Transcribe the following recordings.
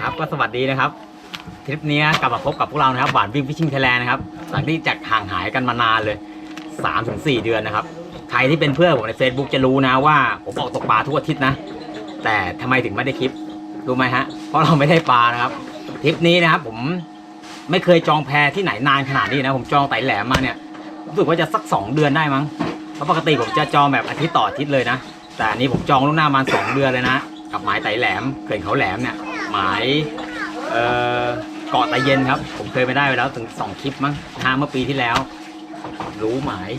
ครับก็สวัสดีนะครับทริปนี้กลับมาพบกับพวกเรานะครับหวานวิ่งฟิชชิ่งไทยแลนด์นะครับหลังที่จากห่างหายกันมานานเลย3-4ถึงเดือนนะครับ ใครที่เป็นเพื่อนผมใน Facebook จะรู้นะว่าผมออกตกปลาทุกอาทิตย์นะ แต่ทำไมถึงไม่ได้คลิปรู้ไหมฮะเพราะเราไม่ได้ปลานะครับทริปนี้นะครับผมไม่เคยจองแพที่ไหนนานขนาดนี้นะผมจองไต่แหลมมาเนี่ยรู้สึกว่าจะสัก 2 เดือนได้มั้งเพราะปกติผมจะจองแบบอาทิตย์ต่ออาทิตย์เลยนะ แต่อันนี้ผมจองล่วงหน้ามาสองเดือนเลยนะ กับหมายไต่แหลมเขื่อนเขาแหลมเนี่ย หมายเอ่อเกาะตะเย็นครับ ผมเคยไปได้ไปแล้วถึงสองคลิปมั้งฮะเมื่อปีที่แล้ว รู้หมาย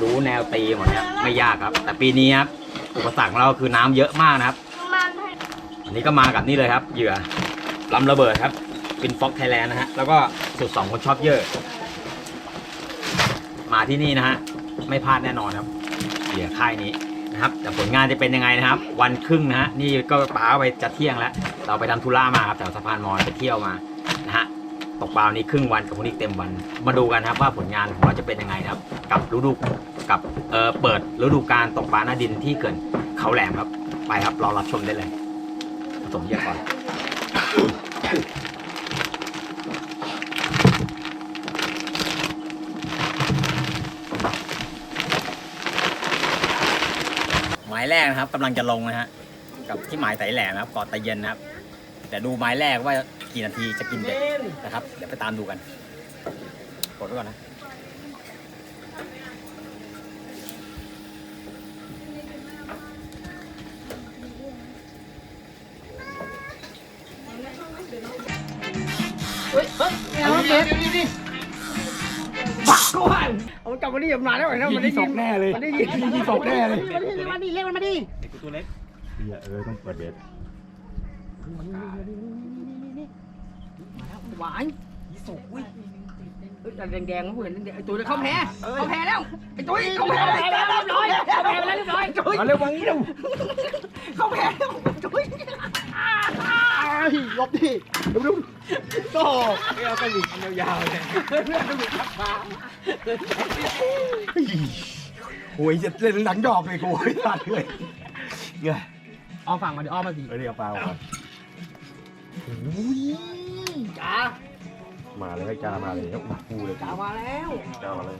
รู้แนวตีหมดเนี่ยไม่ยากครับ แต่ปีนี้ครับอุปสรรคของเราคือน้ำเยอะมากนะครับอันนี้ก็มากับนี่เลยครับ เหยื่อลำระเบิดครับเป็นฟ็อกไทยแลนด์นะฮะแล้วก็สุดสองคนชอบเยอะ มาที่นี่นะฮะไม่พลาดแน่นอนครับเหยื่อค่ายนี้ นะครับ แต่ผลงานจะเป็นยังไงนะครับ วันครึ่งนะฮะนี่ก็ป้าไปจะเที่ยงแล้ว เราไปทำธุระมาครับแถวสะพานมอญไปเที่ยวมานะฮะตกปลาวันนี้ครึ่งวันกับวันนี้เต็มวัน มาดูกันครับว่าผลงานของเราจะเป็นยังไงครับ กับฤดูกับเออเปิดฤดูการตกปลาหน้าดินที่เกินเขาแหลมครับ ไปครับรอรับชมได้เลยผสมเยื่อก่อนายแรกนะครับกำลังจะลงนะฮะกับที่หมายไต่แหลมนะครับเกาะตะเย็นนะครับ แต่ดูหมายแรกว่ากี่นาทีจะกินเด็ดนะครับ เดี๋ยวไปตามดูกันกดไว้ก่อนนะบัก กลับมานี่อย่ามาแล้วไอ้นั่นมันได้ยินแน่เลยมันได้ยินยิงศพแน่เลยมันได้ยินมันดิเรียกมันมาดิเด็กกูตัวเล็กเหี้ยเออต้องเปิดเบ็ดหวานยี่สุกอุ้ยเอ้ยแดงแดงๆเขาเห็นแดงๆไอ้ตัวนี้เข้าแพ้เข้าแพ้แล้วไอ้ตุ้ยเข้าแพ้แล้วเรียบร้อยเข้าแพ้แล้วเรียบร้อยตุ้ยมาเร็ววางนี้เร็วเข้าแพ้แล้วตุ้ย หลบดิเร็วเร็วโอ้ไม่เอากระหลิ่งยาวๆเลยเพื่อนดูทักมาโหยจะเล่นหลังดอกเลยกูไอ้สัตว์เลยเงี้ยอ้อมฝั่งมาดิอ้อมมาสิเออเดี๋ยวเปล่าก่อนจ้ามาเลยให้จ้ามาเลยครับมากูเลยจ้ามาแล้วจ้ามาเลย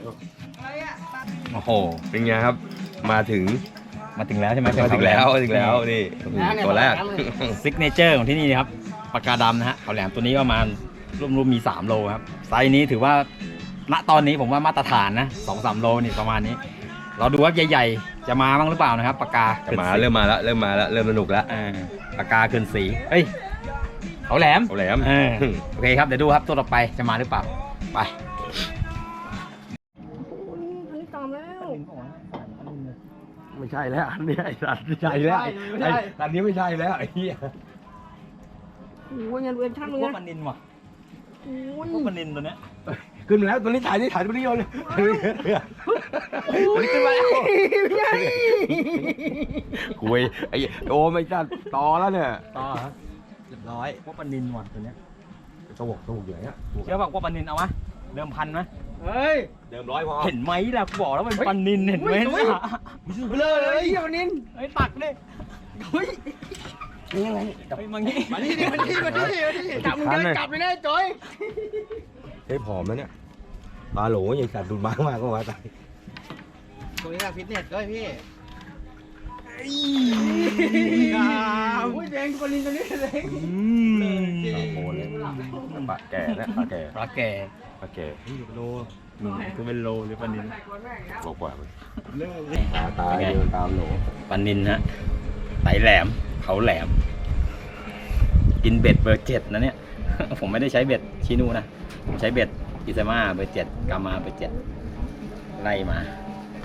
โอ้โหเป็นไงครับ มาถึง มาถึงแล้วใช่ไหมมาถึงแล้วมาถึงแล้วนี่ตัวแรกซิกเนเจอร์ของที่นี่นะครับปากกาดำนะฮะเขาแหลมตัวนี้ประมาณรวมๆมี 3 โลครับ ไซส์นี้ถือว่าณตอนนี้ผมว่ามาตรฐานนะสองสามโลนี่ประมาณนี้ เราดูว่าใหญ่ๆ จะมาบ้างหรือเปล่านะครับปากกาจะมาเริ่มมาแล้วเริ่มมาแล้วเริ่มสนุกแล้วเออปากกาขึ้นสีเอ้ยเขาแหลมเอาแหลมเออโอเคครับเดี๋ยวดูครับตัวต่อไปจะมาหรือเปล่าไป ไม่ใช่แล้วอันนี้ไอ้สัตว์ไม่ใช่แล้วไม่ใช่ ไอ้อันนี้ไม่ใช่แล้วไอ้เหี้ยโอ้ยเงินเวียนช่างเลยพวกนะมันนินว่ะโอ้ยพวกมันนินตัวเนี้ยขึ้นมาแล้วตัวนี้ถ่ายนี่ถ่ายตัวนี้โยนเลยตัวนี้ขึ้นมาแล้วไม่ใช่คุยไอ้โอ้ไม่จัดต่อแล้วเนี่ยต่อครับเรียบร้อยพวกมันนินว่ะตัวเนี้ยสวกสวกอย่างเงี้ยเชื่อป่ะพวกมันนินเอาวะ เดิมพันไหมเฮ้ยเดิมร้อยพอเห็นไหมล่ะกูบอกแล้วมันปันนินเห็นไหมเฮ้ยน่ะเลยเลยเฮียวันนี้ไอ้ยตักดิเฮ้ยนี่ยังไงไอ้ยมังงี้มาดิมาดิมาดิมาดิจับมึงจะจับเลยนะจอยเฮ้ยผอมแล้วเนี่ยปลาโหลใหญ่สัตว์ดูดมากมากก็ว่าตายตัวนี้ฟิตเนสด้วยพี่โอ้ยแดงตัวนี้ตัวนี้แดงอืมปลาโหเลยปลาแก่นะปลาแก่ปลาแก่ ปลาแก่โลหนึ่งคือเป็นโลหรือปันนินกว่ากว่ามันตาตาเดินตามโหลปันนินฮะไตแหลมเขาแหลม กินเบ็ดเบอร์เจ็ดนะเนี่ย ผมไม่ได้ใช้เบ็ดชินูนะ ผมใช้เบ็ดอิซาม่าเบอร์เจ็ดกามาเบอร์เจ็ดไล่มา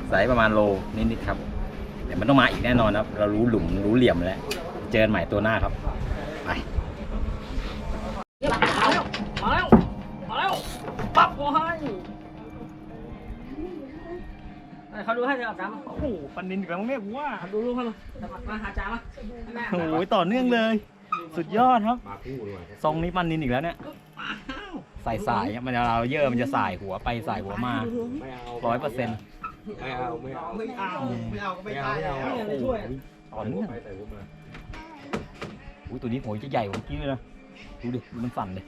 ไซส์ประมาณโลนิดๆครับแต่มันต้องมาอีกแน่นอนครับ เรารู้หลุมรู้เหลี่ยมแล้ว เจอกันใหม่ตัวหน้าครับ ดูให้เธออาบน้ำโอ้โหปันนินอีกแล้วเนี่ยว่าดูลูกเขามาหาจ้ามาแม่โอ้โหต่อเนื่องเลย สุดยอดครับปลาคู่ด้วยทรงนี้ปันนินอีกแล้วเนี่ยใส่สายอะมันจะเราเยอะมันจะสายหัวไปสายหัวมาไม่เอาร้อยเปอร์เซ็นต์ไม่เอาไม่เอาไม่เอาไม่เอาก็ไม่ได้แล้วโอ้โหช่วยต่อเนื่องไปใส่หัวมาอุ้ยตัวนี้หัวจะใหญ่กว่าเมื่อกี้เลยนะดูดิดูมันสั่นเลย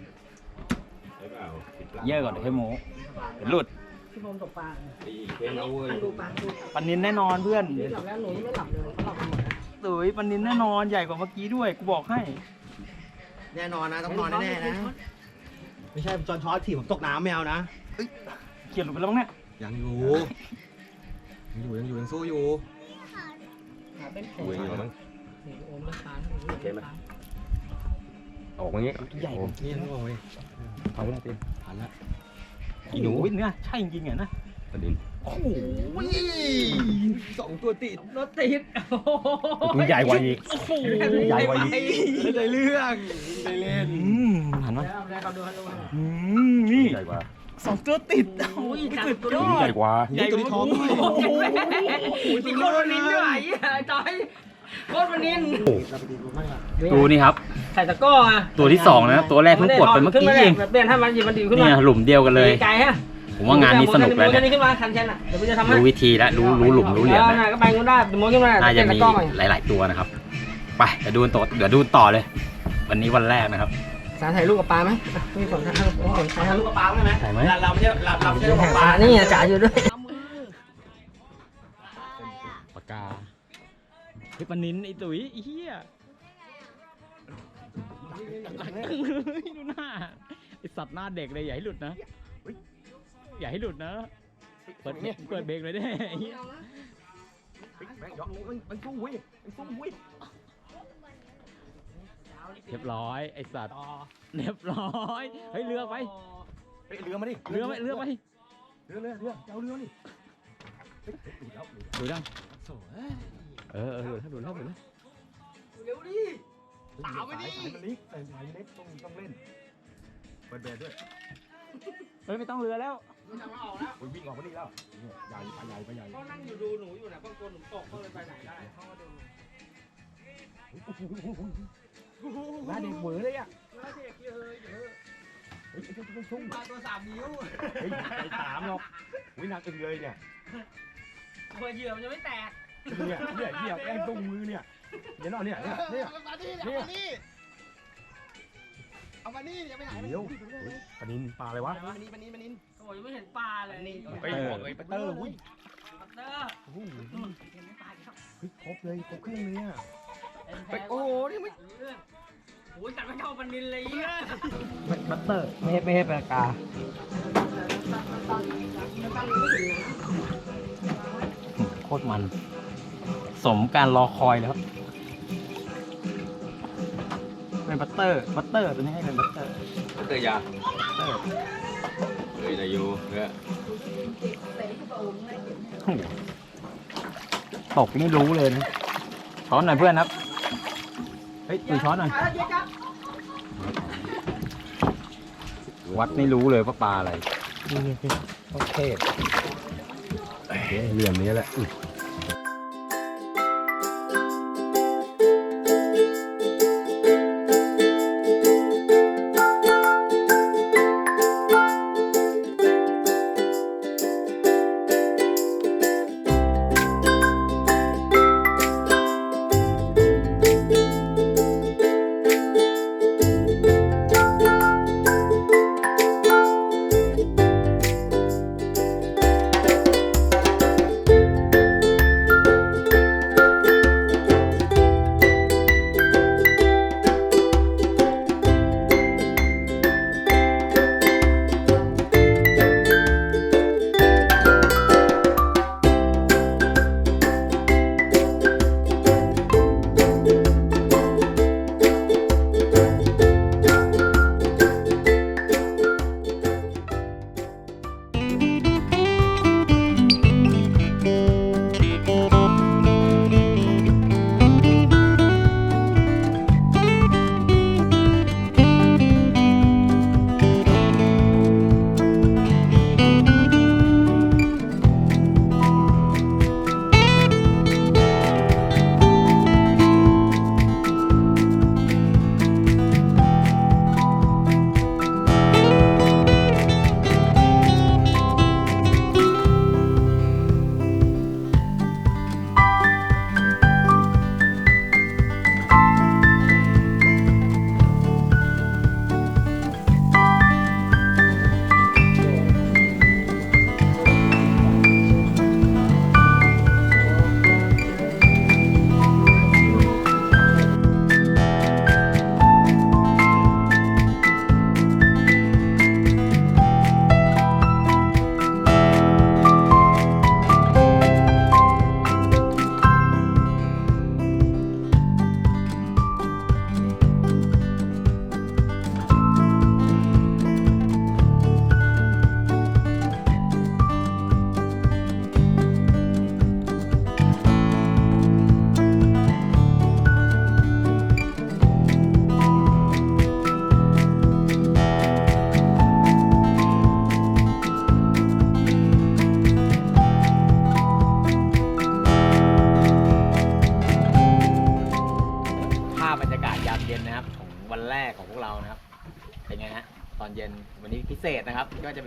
เยอะก่อนเดี๋ยวให้โมเดี๋ยวหลุด พี่บอมตกปลาเอาเว้ยดูปลาดูปันนินแน่นอนเพื่อนหลับแล้วหนูยังไม่หลับเลยเขาหลับกันหมดแล้วตุ๋ยปันนินแน่นอนใหญ่กว่าเมื่อกี้ด้วยกูบอกให้ แน่นอนนะต้องนอนแน่ๆนะ ไม่ใช่จอนช้อนถีบผมตกน้ำไม่เอานะ เขียนหลุดไปแล้วมั้งเนี่ยยังอยู่ ยังอยู่ยังอยู่ยังสู้อยู่ หาเป็นแผลอยู่ยังอยู่มั้งนี่โอมเป็นปลาโอเคไหม ออกมาอย่างงี้ ใหญ่โอ้นี่ยังโอ้ยเอาแล้วเต็มผ่านแล้ว อีหนูเนี่ยใช่จริงๆอะนะประเด็นโอ้โหสองตัวติดรถติดโอ้โหตัวใหญ่กว่าอีกใหญ่กว่าอีกได้เรื่องได้เล่นอืมหันมาแล้วแล้วเขาดูเขาดูอืมนี่ใหญ่กว่าสองตัวติดโอ้ยจับตัวยด้อวดยใหญ่กว่าใหญ่กว่าตัวนี้ท้องด้วยโอ้โหมีโคตรวันนินด้วยไอ้จอย โคตรวันนินดูนี่ครับ ใส่ตะก้ออะตัวที่สองนะครับตัวแรกเพิ่งกดไปเมื่อกี้เองแบบเปลี่ยนให้มันหยิบมันดีขึ้นเนี่มายหลุมเดียวกันเลยไกลฮะผมว่างานนี้สนุกแล้วเนี่ยเนี่ยขึ้นมาคันเชนอะเดี๋ยวกูจะทำให้รู้วิธีแล้วรู้รู้หลุมรู้เหลี่ยมอแล้วอก็ไปงูได้เดี๋ยวมองขึ้นมาน่าจะเปลี่ยมีตะก้อใหม่หลาย ๆ ตัวนะครับ ไปเดี๋ยวดูต่อเดี๋ยวดูต่อเลย วันนี้วันแรกนะครับสารถ่ายรูปกับปลาไหมอะมีผลถ่ายรูปมีผลถ่ายรูปกับปลาไหมถ่ายไหมเราไม่ใช่เราเราไม่ใช่ของปปลาลานี่จ่าอยู่ด้วยปากกาเฮ้ยปลานินไอ้ตุ๋ยไอ้เหี้ยดูหน้าไอสัตว์หน้าเด็กเลยอย่าให้หลุดนะอย่าให้หลุดนะเปิดเปิดเบรกเลยได้ไอ้เหี้ยแม่งยกมันมันสู้เว้ยมันสู้เว้ยเรียบร้อยไอสัตว์เรียบร้อยเฮ้ยเรือไปเฮ้ยเรือมาดิเรือไปเรือไปเรือเรือเรือเอาเรือนี่เฮ้ยดูแล้วดูดังโถ่เอ้ย เออเออดูแล้วดูแล้วดูแล้วเร็วดิสาวไปดิสายมันเล็กสายมันเล็กต้องต้องเล่นเปิดเบรด้วยเฮ้ยไม่ต้องเรือแล้วมันจะมาออกแล้วโอ้ยวิ่งออกมานี่แล้วเนี่ยใหญ่ไปใหญ่ไปใหญ่เขานั่งอยู่ดูหนูอยู่นะบางคนหนูตกก็เลยไปไหนได้เขาก็ดูหน้าเด็กเหวอเลยอะแล้วเด็กเยอะเยอะเฮ้ยต้องต้องสู้ปลาตัวสามนิ้วเฮ้ยไปสามหรอกวิ่งหนักอึ้งเลยเนี่ยตัวเหยื่อมันจะไม่แตก เนี่ยเนี่ยเนี่ยแกล้งตุ้งมือเนี่ยเดี๋ยวเนาะเนี่ยเนี่ยเนี่ยมานี่เอามานี่เอามานี่อย่าไปไหนเดี๋ยวปลานินปลาอะไรวะ มานี่มานี่มานี่โอ้ยยังไม่เห็นปลาเลยนี่เฮ้ยบอกเลยปลาเตอร์อุ้ยเตอร์โอ้โหเห็นปลาครับเฮ้ยครบเลยครบเครื่องเลยอะ ไปโอ้โหนี่ไม่เรื่องโอ้ยกัดไม่เข้าปันนินเลยอะบัตเตอร์ไม่ให้ไม่ให้ปากกาโคตรมัน สมการรอคอยเลยครับเป็นบัตเตอร์บัตเตอร์ตัวนี้ให้เป็นบัตเตอร์เตอร์ยาบัตเตอร์เฮ้ยได้อยู่เนี่ยโอ้โหตกนี่รู้เลยนะช้อนหน่อยเพื่อนครับ เฮ้ยดูช้อนหน่อย วัดไม่รู้เลยว่าปลาอะไรโอเคเหลี่ยมนี้แหละ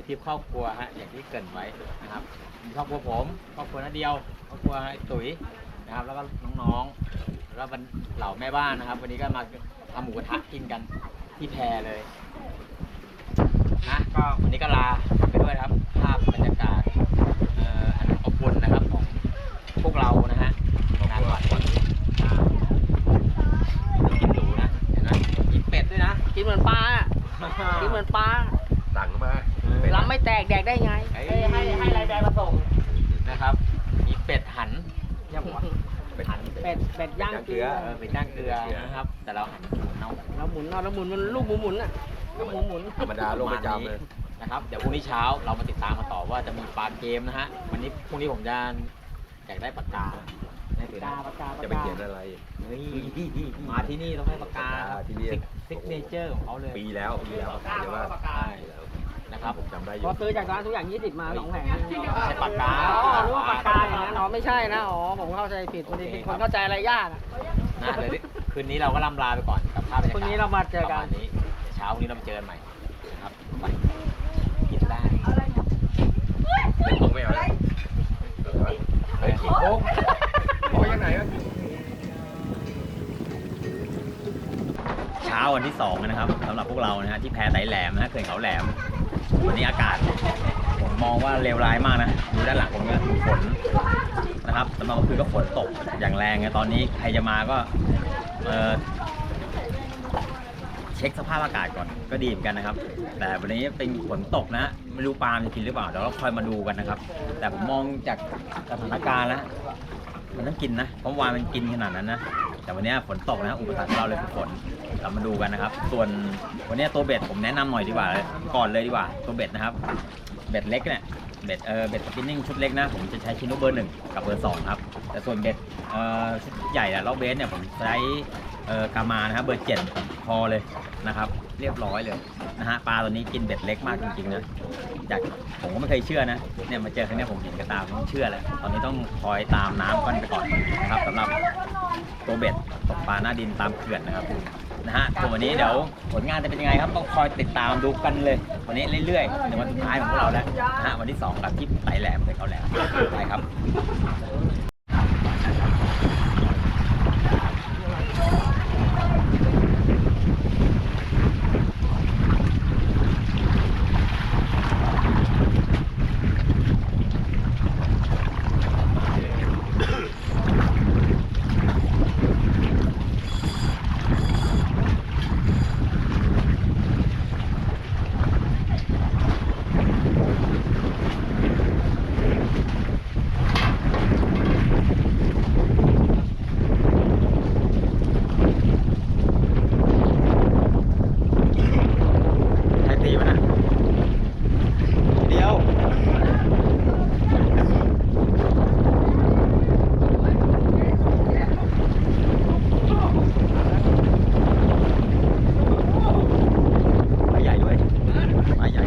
ครับก็จะไปทริปครอบครัวฮะอย่างที่เกรินไว้นะครับมีครอบครัวผมครอบครัวน้าเดียวครอบครัวไอ้ตุ๋ยนะครับ แล้วก็น้องๆแล้วก็บรรเหล่าแม่บ้านนะครับ วันนี้ก็มาทำหมูกระทะกินกันที่แพรเลยนะก็วันนี้ก็ลาไปด้วยนะครับ ภาพบรรยากาศเอ่ออันอบอุ่นนะครับของพวกเรานะฮะงานวัดวันนี้อ่ากินหรูนะเห็นไหมกินเป็ดด้วยนะกินเหมือนปลาอะกินเหมือนปลาสั่งมา ลำไม่แตกแดกได้ไงเอ้ยให้ให้ให้ไรแบงมาส่งนะครับ มีเป็ดหันเรียกว่าเป็ดหันเป็ดเป็ดย่างเกลือเออเป็ดย่างเกลือนะครับ แต่เราหันหมูเน่าแล้วหมุนเอาแล้วหมุนมันลูกหมูหมุนอะลูกหมูหมุนธรรมดาโลกประจำเลย นะครับ เดี๋ยวพรุ่งนี้เช้าเรามาติดตามกันต่อว่าจะมีปลาเกมนะฮะ วันนี้พรุ่งนี้ผมจะอยากได้ปากกาให้ถือปนะลาปลากาปจะลาไปกาเขียนอะไรเฮ้ยมาที่นี่ต้องให้ปากกาปากกาที่นี่ ซิกเนเจอร์ของเขาเลยปีแล้วปีแล้วใช่ไหมใช่ นะครับผมจำได้อพยู่อซื้อจากร้านทุกอย่างยี่สิบมาสองแผงใช้ปากกาอ๋อรู้ว่าปากกาอย่างนั้นอ๋อไม่ใช่นะ อ๋อ ผมเข้าใจผิดวันนี้เป็นคนเข้าใจอะไรยากอะ นะเดี๋ยวคืนนี้เราก็ล่ำลาไปก่อนกับภาพบรรยากาศพรุ่งนี้เรามาเจอกัน ประณนี้เดี๋ยวเช้าพรุ่งนี้เรามาเจอกันใหม่นะครับไปกินได้เป็นของไม่เอาแล้วเฮ้ยขี้โค้งโค้งยังไงวะ เช้าวันที่สองนะครับสำหรับพวกเรานะฮะที่แพไตแหลมนะฮะเขื่อนเขาแหลม วันนี้อากาศ ผมมองว่าเลวร้ายมากนะ ดูด้านหลังผมเนี่ยฝนนะครับสำหรับเมื่อคืนก็ฝนตกอย่างแรงนะตอนนี้ใครจะมาก็เออเช็คสภาพอากาศก่อนก็ดีเหมือนกันนะครับ แต่วันนี้เป็นฝนตกนะ ไม่รู้ปาลามันจะกินหรือเปล่าเดี๋ยวเราคอยมาดูกันนะครับ แต่ผมมองจากสถานการณ์แล้วมันต้องกินนะเพราะวานมันกินขนาดนั้นนะ แต่วันนี้ฝนตกนะอุปสรรคของเราเลยคือฝนเรามาดูกันนะครับ ส่วนวันนี้ตัวเบ็ดผมแนะนำหน่อยดีกว่าเลยก่อนเลยดีกว่า ตัวเบ็ดนะครับ เบ็ดเล็กเนี่ย เบ็ดเออเบ็ดสปินนิ่งชุดเล็กนะ ผมจะใช้ชิโนเบอร์หนึ่งกับเบอร์สองครับ แต่ส่วนเบ็ดเออชุดใหญ่อะล็อกเบสเนี่ยผมใช้เออกามานะครับเบอร์เจ็ดพอเลยนะครับ เรียบร้อยเลยนะฮะปลาตัวนี้กินเบ็ดเล็กมากจริงๆนะจากผมก็ไม่เคยเชื่อนะเนี่ยมาเจอครั้งนี้ผมเห็นกระตามผมเชื่อแล้วตอนนี้ต้องคอยตามน้ำกันไปก่อนนะครับสำหรับตัวเบ็ดตกปลาหน้าดินตามเขื่อนนะครับ นะฮะส่วนวันนี้เดี๋ยวผลงานจะเป็นยังไงครับต้องคอยติดตามดูกันเลย วันนี้เรื่อยๆในวันสุดท้ายของพวกเราแล้วนะฮะวันที่สองกับที่ไต่แหลมไปเขาแหลมไปครับ ใครตีมันอะเดียว ปลาใหญ่ด้วยปลาใหญ่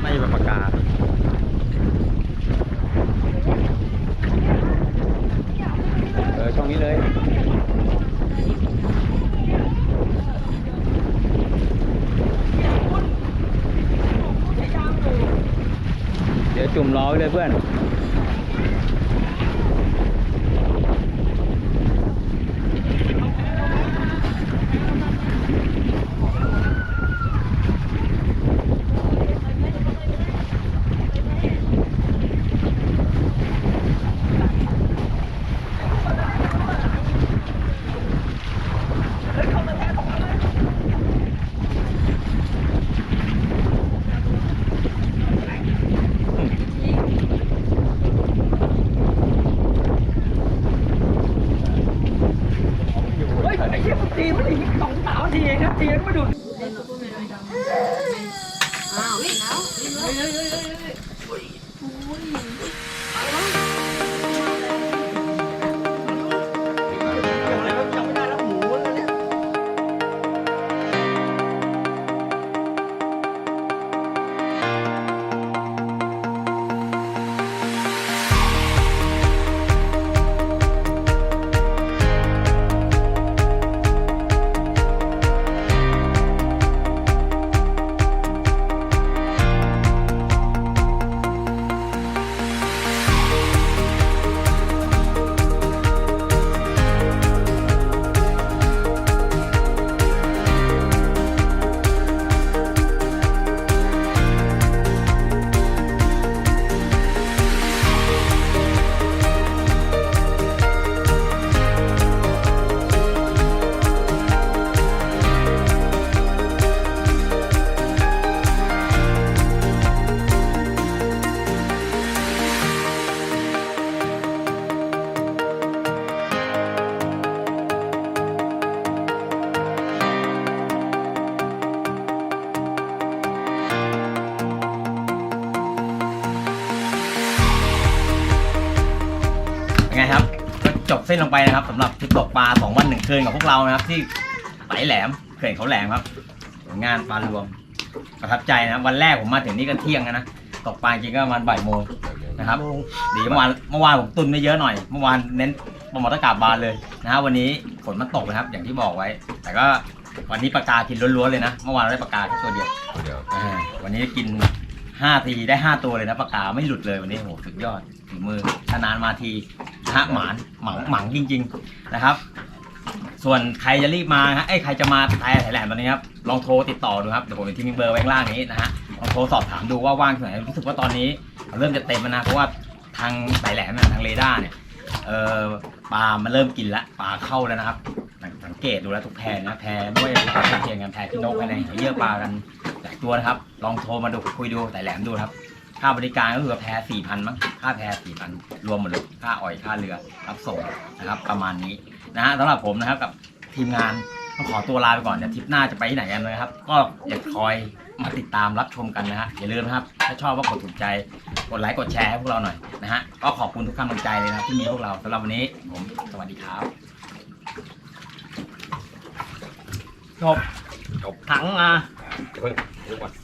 ไม่เป็นปากกา ตรงนี้เลยเดี๋ยวจุ่มล้อไว้เลยเพื่อน ส้นลงไปนะครับสำหรับทริปตกปลาสองวันหนึ่งคืนกับพวกเรานะครับ ที่ไหลแหลมเขื่อนเขาแหลมครับผลงานปลารวมประทับใจนะวันแรกผมมาถึงนี่ก็เที่ยงแล้วนะตกปลาจริงก็ประมาณบ่ายโมงนะครับดีเมื่อวานเมื่อวานผมตุนไม่เยอะหน่อยเมื่อวานเน้นปลาหมอตะกาบบานเลยนะฮะวันนี้ฝนมันตกนะครับ อย่างที่บอกไว้ แต่ก็วันนี้ปลากากินล้วนๆเลยนะ เมื่อวานเราได้ปลากาแค่ตัวเดียวเดี๋ยวอ่าวันนี้กินห้าทีได้ห้าตัวเลยนะปลากาไม่หลุดเลยวันนี้โหสุดยอด ฝีมือนานๆมาทีนะฮะหมานหมังหมังจริง ๆนะครับ ส่วนใครจะรีบมาฮะไอ้ยใครจะมาไทยไทยแลนด์ตอนนี้ครับลองโทรติดต่อดูครับเดี๋ยวผมจะทิ้งเบอร์ไว้ข้างล่างนี้นะฮะลองโทรสอบถามดูว่าว่างที่ไหนรู้สึกว่าตอนนี้ เริ่มจะเต็มแล้วนะเพราะว่าทางสายแหลมเนี่ยทางเรดาร์เนี่ยเออปลามันเริ่มกินละปลาเข้าแล้วนะครับ สังเกตดูแล้วทุกแพรนะแพรไม่ว่าจะเป็นแพรเทียงกันแพรพี่นกอะไรเยอะปลากันหลายตัวนะครับ ลองโทรมาดูคุยดูสายแหลมดูครับ ค่าบริการก็คือแพรสี่พันมั้งค่าแพรสี่พันรวมหมดเลยค่าอ่อยค่าเรือรับส่งนะครับ ประมาณนี้นะฮะสำหรับผมนะครับกับทีมงานต้องขอตัวลาไปก่อนเดี๋ยวทริปหน้าจะไปที่ไหนกันนะครับ ก็อย่าคอยมาติดตามรับชมกันนะฮะอย่าลืมนะครับ ถ้าชอบก็กดถูกใจกดไลค์กดแชร์ให้พวกเราหน่อยนะฮะก็ขอบคุณทุกกำลังใจเลยนะครับที่มีพวกเราสำหรับวันนี้ผมสวัสดีครับจบจบถังมาเพิ่งเดี๋ยวก่อน